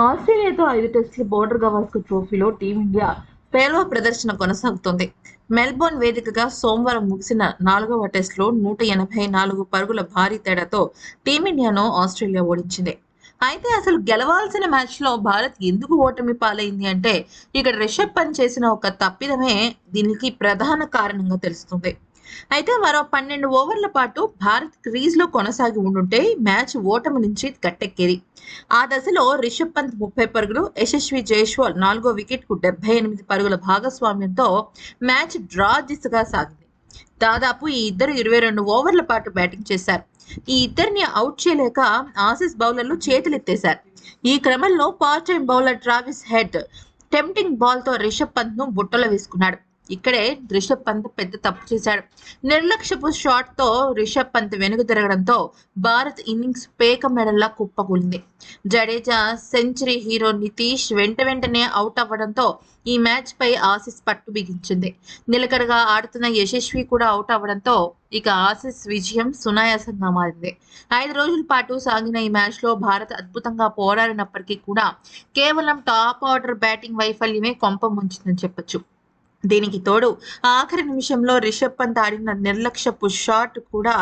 ఆస్ట్రేలియాతో ఐదు టెస్టుల బోర్డర్ గవాస్కర్ ట్రోఫీలో టీమిండియా పేలవ ప్రదర్శన కొనసాగుతోంది. మెల్బోర్న్ వేదికగా సోమవారం ముగిసిన నాలుగవ టెస్టులో నూట ఎనభై నాలుగు పరుగుల భారీ తేడాతో టీమిండియాను ఆస్ట్రేలియా ఓడించింది. అయితే అసలు గెలవాల్సిన మ్యాచ్లో భారత్ ఎందుకు ఓటమి పాలైంది అంటే ఇక్కడ రిషబ్ పంత్ చేసిన ఒక తప్పిదమే దీనికి ప్రధాన కారణంగా తెలుస్తుంది. అయితే మరో పన్నెండు ఓవర్ల పాటు భారత్ క్రీజ్లో కొనసాగి ఉండుంటే మ్యాచ్ ఓటమి నుంచి గట్టెక్కేది. ఆ దశలో రిషబ్ పంత్ ముప్పై పరుగులు యశస్వి జైస్వాల్ నాలుగో వికెట్కు డెబ్బై ఎనిమిది పరుగుల భాగస్వామ్యంతో మ్యాచ్ డ్రా దిశగా సాగింది. దాదాపు ఈ ఇద్దరు ఇరవై రెండు ఓవర్ల పాటు బ్యాటింగ్ చేశారు. ఈ ఇద్దరిని అవుట్ చేయలేక ఆసీస్ బౌలర్లు చేతులెత్తేశారు. ఈ క్రమంలో part time bowler Travis Head tempting బాల్తో రిషబ్ పంత్ను బుట్టలో వేసుకున్నాడు. ఇక్కడే రిషబ్ పంత్ పెద్ద తప్పు చేశాడు. నిర్లక్ష్యపు షాట్తో రిషబ్ పంత్ వెనుక తిరగడంతో భారత్ ఇన్నింగ్స్ పేక మెడల్లా కుప్పకూలింది. జడేజా సెంచరీ హీరో నితీష్ వెంట వెంటనే అవుట్ అవ్వడంతో ఈ మ్యాచ్ పై ఆసీస్ పట్టు బిగించింది. నిలకడగా ఆడుతున్న యశస్వి కూడా అవుట్ అవ్వడంతో ఇక ఆసీస్ విజయం సునాయాసంగా మారింది. ఐదు రోజుల పాటు సాగిన ఈ మ్యాచ్లో భారత్ అద్భుతంగా పోరాడినప్పటికీ కూడా కేవలం టాప్ ఆర్డర్ బ్యాటింగ్ వైఫల్యమే కొంప ముంచిందని చెప్పొచ్చు. దీనికి తోడు ఆఖరి నిమిషంలో రిషబ్ పంత్ ఆడిన నిర్లక్ష్యపు షాట్ కూడా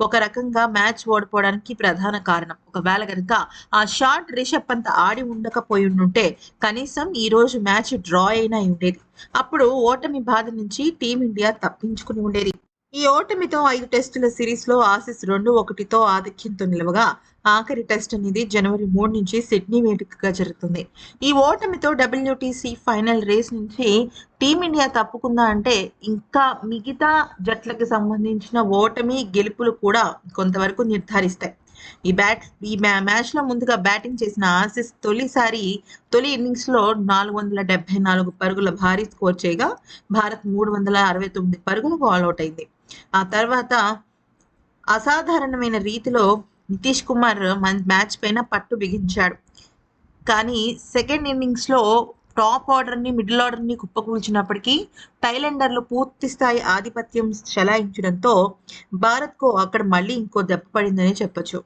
ఒక రకంగా మ్యాచ్ ఓడిపోవడానికి ప్రధాన కారణం. ఒకవేళ కనుక ఆ షాట్ రిషబ్ పంత్ ఆడి ఉండకపోయి ఉంటే కనీసం ఈ రోజు మ్యాచ్ డ్రా అయినా ఉండేది. అప్పుడు ఓటమి బాధ నుంచి టీమిండియా తప్పించుకుని ఉండేది. ఈ ఓటమితో ఐదు టెస్టుల సిరీస్లో ఆసీస్ రెండు ఒకటితో ఆధిక్యంతో నిలవగా ఆఖరి టెస్ట్ అనేది జనవరి మూడు నుంచి సిడ్నీ వేడుకగా జరుగుతుంది. ఈ ఓటమితో డబ్ల్యూటీసీ ఫైనల్ రేస్ నుంచి టీమిండియా తప్పుకుందా అంటే ఇంకా మిగతా జట్లకు సంబంధించిన ఓటమి గెలుపులు కూడా కొంతవరకు నిర్ధారిస్తాయి. ఈ బ్యాట్ ఈ మ్యాచ్ మ్యాచ్లో ముందుగా బ్యాటింగ్ చేసిన ఆసీస్ తొలిసారి తొలి ఇన్నింగ్స్లో నాలుగు వందల డెబ్బై నాలుగు పరుగుల భారీ స్కోర్ చేయగా భారత్ మూడు వందల అరవై తొమ్మిది పరుగులకు ఆల్అౌట్ అయింది. ఆ తర్వాత అసాధారణమైన రీతిలో నితీష్ కుమార్ మ్యాచ్ పైన పట్టు బిగించాడు. కానీ సెకండ్ ఇన్నింగ్స్లో టాప్ ఆర్డర్ని మిడిల్ ఆర్డర్ని కుప్పకూల్చినప్పటికీ టైలెండర్లు పూర్తి స్థాయి ఆధిపత్యం చెలాయించడంతో భారత్కు అక్కడ మళ్ళీ ఇంకో దెబ్బ పడిందని చెప్పొచ్చు.